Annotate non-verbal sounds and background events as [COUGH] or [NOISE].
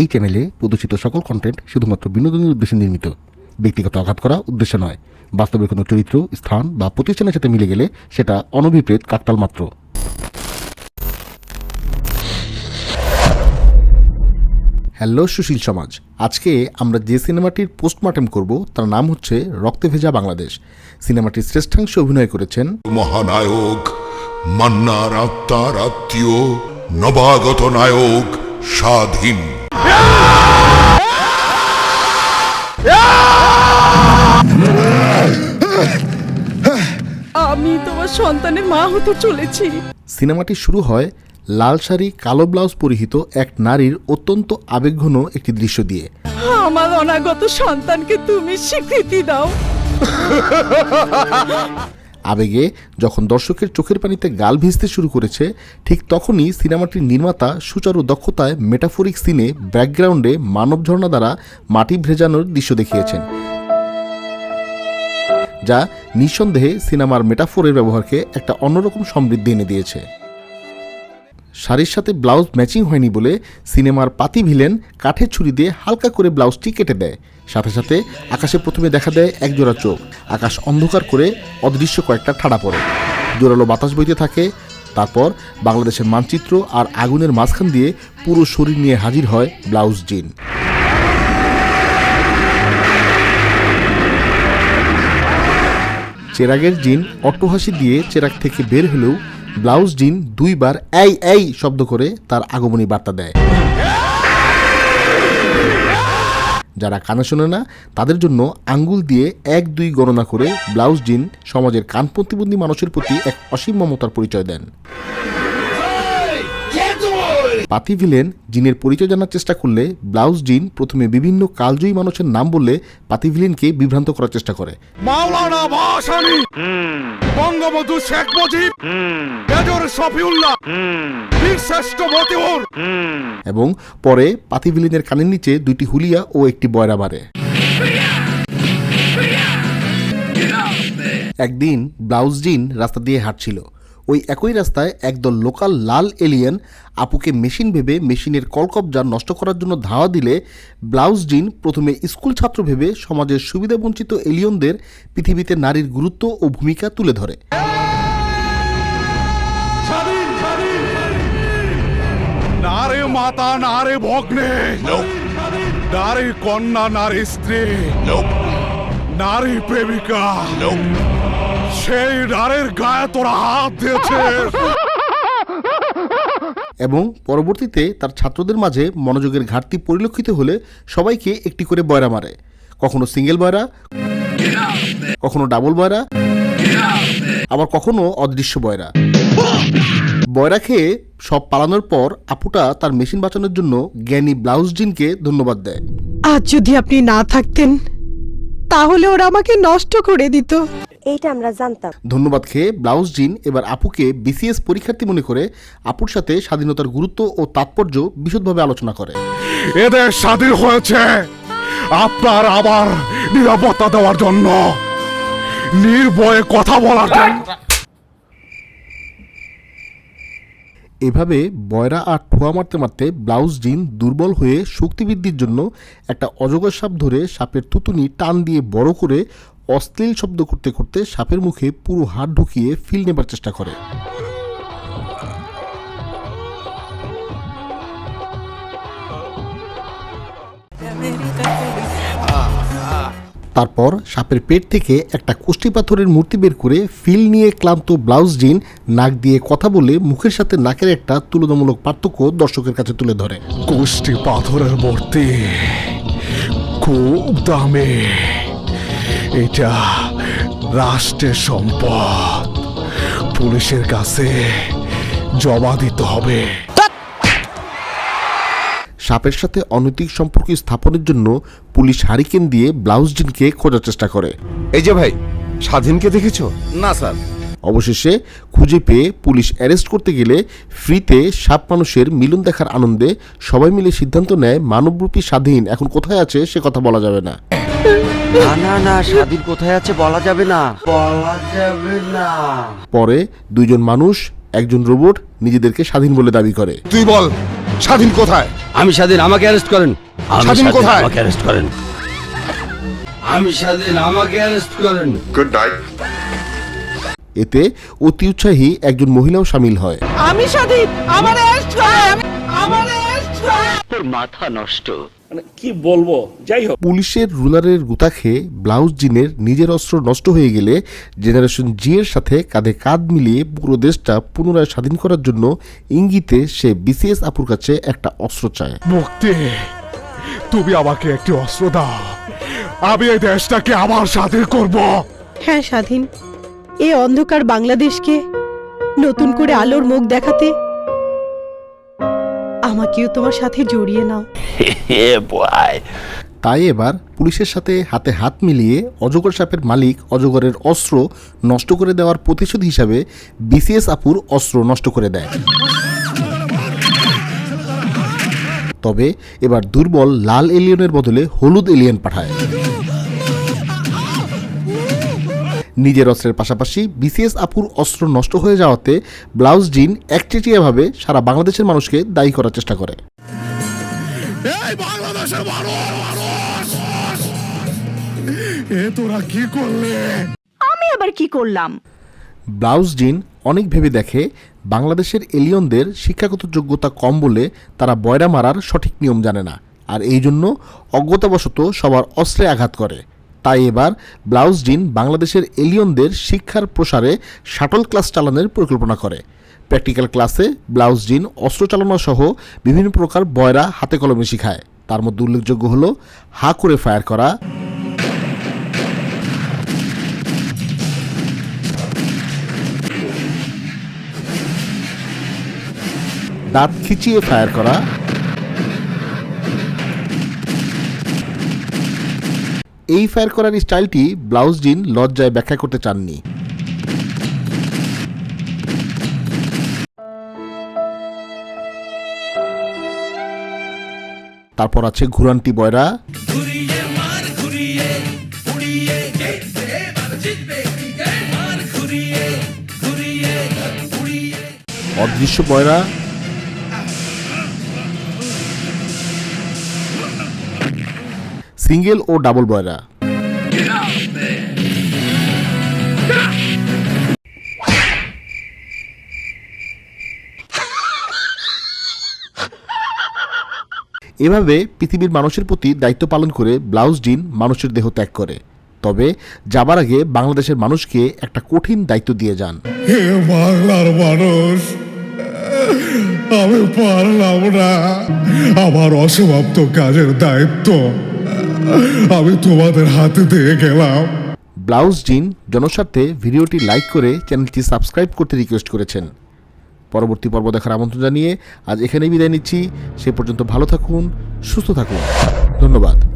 এই চ্যানেলে প্রদর্শিত সকল কন্টেন্ট শুধুমাত্র বিনোদনের উদ্দেশ্যে নির্মিত। ব্যক্তিগত আঘাত করা উদ্দেশ্য নয়। বাস্তবের কোনো চরিত্র, স্থান বা প্রতিষ্ঠানের সাথে মিলে গেলে সেটা অনভিপ্রেত কাকতাল মাত্র। হ্যালো সুশীল সমাজ, আজকে আমরা যে সিনেমাটির পোস্টমার্টম করব, তার নাম হচ্ছে রক্তে ভেজা বাংলাদেশ। সিনেমাটির শ্রেষ্ঠাংশে অভিনয় করেছেন মহানায়ক, মান্নার আত্মার আত্মীয়, নবাগত নায়ক, স্বাধীন। আমি তোমার সন্তানের মা হতে চলেছি। সিনেমাটি শুরু হয় লাল শাড়ি কালো ব্লাউজ পরিহিত এক নারীর অত্যন্ত আবেগঘন একটি দৃশ্য দিয়ে। আমার অনাগত সন্তানকে তুমি স্বীকৃতি দাও। আবেগে যখন দর্শকের চোখের পানিতে গাল ভিজতে শুরু করেছে, ঠিক তখনই সিনেমাটির নির্মাতা সুচারু দক্ষতায় মেটাফোরিক সিনে ব্যাকগ্রাউন্ডে মানব ঝর্ণা দ্বারা মাটি ভেজানোর দৃশ্য দেখিয়েছেন, যা নিঃসন্দেহে সিনেমার মেটাফোরের ব্যবহারকে একটা অন্যরকম সমৃদ্ধি এনে দিয়েছে। শাড়ির সাথে ব্লাউজ ম্যাচিং হয়নি বলে সিনেমার পাতি ভিলেন কাঠের ছুরি দিয়ে হালকা করে ব্লাউজটি কেটে দেয়। সাথে সাথে আকাশে প্রথমে দেখা দেয় একজোড়া চোখ। আকাশ অন্ধকার করে অদৃশ্য কয়েকটা ঠাড়া পড়ে। জোরালো বাতাস বইতে থাকে। তারপর বাংলাদেশের মানচিত্র আর আগুনের মাঝখান দিয়ে পুরো শরীর নিয়ে হাজির হয় ব্লাউজ জিন। চেরাগের জিন অট্টহাসি দিয়ে চেরাগ থেকে বের হলেও ব্লাউজ জিন দুইবার এই এই শব্দ করে তার আগমনী বার্তা দেয়। যারা কানে শোনে না, তাদের জন্য আঙ্গুল দিয়ে এক দুই গণনা করে ব্লাউজ জিন সমাজের কান প্রতিবন্ধী মানুষের প্রতি এক অসীম মমতার পরিচয় দেন। পাতি ভিলেন জিনের পরিচয় জানার চেষ্টা করলে ব্লাউজ জিন প্রথমে বিভিন্ন কালজয়ী মানুষের নাম বললে পাতি ভিলেনকে বিভ্রান্ত করার চেষ্টা করে। মাওলানা ভাসানী বঙ্গবন্ধু শেখ মুজিব মেজর শফিউল্লাহ বীর শ্রেষ্ঠ মতিউর। এবং পরে পাতি ভিলেনের কানের নিচে দুইটি হুলিয়া ও একটি বয়রা বাড়ে একদিন ব্লাউজ জিন রাস্তা দিয়ে হাঁটছিল। ওই একই রাস্তায় একদল লোকাল লাল এলিয়েন আপুকে মেশিন ভেবে মেশিনের কলকবজা নষ্ট করার জন্য ধাওয়া দিলে ব্লাউজ জিন প্রথমে স্কুল ছাত্র ভেবে সমাজের সুবিধাবঞ্চিত এলিয়নদের পৃথিবীতে নারীর গুরুত্ব ও ভূমিকা তুলে ধরে। নারে মাতা নারে ভগ্নে। নারী কন্যা নারী স্ত্রী। নারী প্রেমিকা। সেই নারীর গায়ে তোরা হাত দিয়েছে এবং পরবর্তীতে তার ছাত্রদের মাঝে মনোযোগের ঘাটতি পরিলক্ষিত হলে সবাইকে একটি করে বয়রা মারে। কখনো সিঙ্গেল বয়রা কখনো ডাবল বয়রা আবার কখনো অদৃশ্য বয়রা। বয়রা খেয়ে সব পালানোর পর আপুটা তার মেশিন বাঁচানোর জন্য জ্ঞানী ব্লাউজ জিনকে ধন্যবাদ দেয়। আজ যদি আপনি না থাকতেন তাহলে ওরা আমাকে নষ্ট করে দিত। এইটা আমরা জানতাম। ধন্যবাদ খেয়ে ব্লাউজ জিন এবার আপুকে বিসিএস পরীক্ষার্থী মনে করে আপুর সাথে স্বাধীনতার গুরুত্ব ও তাৎপর্য বিশদভাবে আলোচনা করে। এদের স্বাধীন হয়েছে আপনার আবার নিরাপত্তা দেওয়ার জন্য। নির্ভয়ে কথা বলার জন্য। এভাবে বয়রা আর ঠোয়া মারতে মারতে ব্লাউজ জিন দুর্বল হয়ে শক্তিবৃদ্ধির জন্য একটা অজগর সাপ ধরে সাপের থুতুনি টান দিয়ে বড় করে অশ্লীল শব্দ করতে করতে সাপের মুখে পুরো হাত ঢুকিয়ে ফিল নেবার চেষ্টা করে। তারপর সাপের পেট থেকে একটা কুষ্টি পাথরের মূর্তি বের করে ফিল নিয়ে ক্লান্ত ব্লাউজ জিন নাক দিয়ে কথা বলে মুখের সাথে নাকের একটা তুলনামূলক পার্থক্য দর্শকের কাছে তুলে ধরে। কুষ্টি পাথরের মূর্তি খুব দামে। এটা রাষ্ট্রের সম্পদ। পুলিশের কাছে জমা দিতে হবে। সাপের সাথে অনৈতিক সম্পর্ক স্থাপনের জন্য পুলিশ হারিকেন দিয়ে ব্লাউজ জিনকে খোঁজার চেষ্টা করে। এই যে ভাই স্বাধীনকে দেখেছ? না স্যার। অবশেষে খুঁজে পেয়ে পুলিশ অ্যারেস্ট করতে গেলে ফ্রিতে সাপ মানুষের মিলন দেখার আনন্দে সবাই মিলে সিদ্ধান্ত নেয় মানবরূপী স্বাধীন এখন কোথায় আছে সে কথা বলা যাবে না। না না না স্বাধীন কোথায় আছে বলা যাবে না। বলা যাবে না। পরে দুইজন মানুষ একজন রোবট নিজেদেরকে স্বাধীন বলে দাবি করে। তুই বল স্বাধীন কোথায়? আমি স্বাধীন আমাকে অ্যারেস্ট করেন। আমি স্বাধীন কোথায়? আমাকে অ্যারেস্ট করেন। আমি স্বাধীন আমাকে অ্যারেস্ট করেন। গুড নাইট এতে অতি উৎসাহী একজন মহিলাও সামিল হয়। আমি স্বাধীন আমার করো। মানে কি বলব? যাই হোক। পুলিশের রুলারের গুতা খেয়ে ব্লাউজ জিনের নিজের অস্ত্র নষ্ট হয়ে গেলে জেনারেশন জি এর সাথে কাঁধে কাঁধ মিলিয়ে পুরো দেশটা পুনরায় স্বাধীন করার জন্য ইঙ্গিতে সে বিসিএস আপুর কাছে একটা অস্ত্র চায়। মুক্তি তুমি আমাকে একটি অস্ত্র দাও। আমি এই দেশটাকে আবার স্বাধীন করব। হ্যাঁ স্বাধীন। এই অন্ধকার বাংলাদেশকে নতুন করে আলোর মুখ দেখাতে আমাকেও তোমার সাথে জড়িয়ে নাও। [LAUGHS] তাই এবার পুলিশের সাথে হাতে হাত মিলিয়ে অজগর সাপের মালিক অজগরের অস্ত্র নষ্ট করে দেওয়ার প্রতিশোধ হিসাবে বিসিএস আপুর অস্ত্র নষ্ট করে দেয়। তবে এবার দুর্বল লাল এলিয়নের বদলে হলুদ এলিয়ন পাঠায়। নিজের অস্ত্রের পাশাপাশি বিসিএস আপুর অস্ত্র নষ্ট হয়ে যাওয়াতে ব্লাউজ জিন একচেটিয়াভাবে সারা বাংলাদেশের মানুষকে দায়ী করার চেষ্টা করে। এই বাংলাদেশের মানুষ। এ তোরা কি করলে? আমি আবার কি করলাম? ব্লাউজ জিন অনেক ভেবে দেখে বাংলাদেশের এলিয়নদের শিক্ষাগত যোগ্যতা কম বলে তারা বয়রা মারার সঠিক নিয়ম জানে না। আর এই জন্য অজ্ঞতাবশত সবার অস্ত্রে আঘাত করে। তাই এবার ব্লাউজ জিন বাংলাদেশের এলিয়নদের শিক্ষার প্রসারে শাটল ক্লাস চালানোর পরিকল্পনা করে। প্র্যাকটিক্যাল ক্লাসে ব্লাউজ জিন অস্ত্র চালানো সহ বিভিন্ন প্রকার বয়রা হাতে কলমে শিখায়। তার মধ্যে উল্লেখযোগ্য হলো হা করে ফায়ার করা। দাঁত খিচিয়ে ফায়ার করা। এই ফায়ার করার স্টাইলটি ব্লাউজ জিন লজ্জায় ব্যাখ্যা করতে চাননি। তারপর আছে ঘুরান্টি বয়রা। অদৃশ্য বয়রা। সিঙ্গেল ও ডাবল বয়রা। এভাবে পৃথিবীর মানুষের প্রতি দায়িত্ব পালন করে ব্লাউজ ডিন মানুষের দেহ ত্যাগ করে। তবে যাবার আগে বাংলাদেশের মানুষকে একটা কঠিন দায়িত্ব দিয়ে যান। হে বাংলার মানুষ, আমি পারলাম না। আমার অসমাপ্ত কাজের দায়িত্ব আমি তোমাদের হাতে দিয়ে গেলাম। ব্লাউজ জিন, জনস্বার্থে ভিডিওটি লাইক করে চ্যানেলটি সাবস্ক্রাইব করতে রিকোয়েস্ট করেছেন। পরবর্তী পর্ব দেখার আমন্ত্রণ জানিয়ে আজ এখানেই বিদায় নিচ্ছি। সে পর্যন্ত ভালো থাকুন, সুস্থ থাকুন। ধন্যবাদ।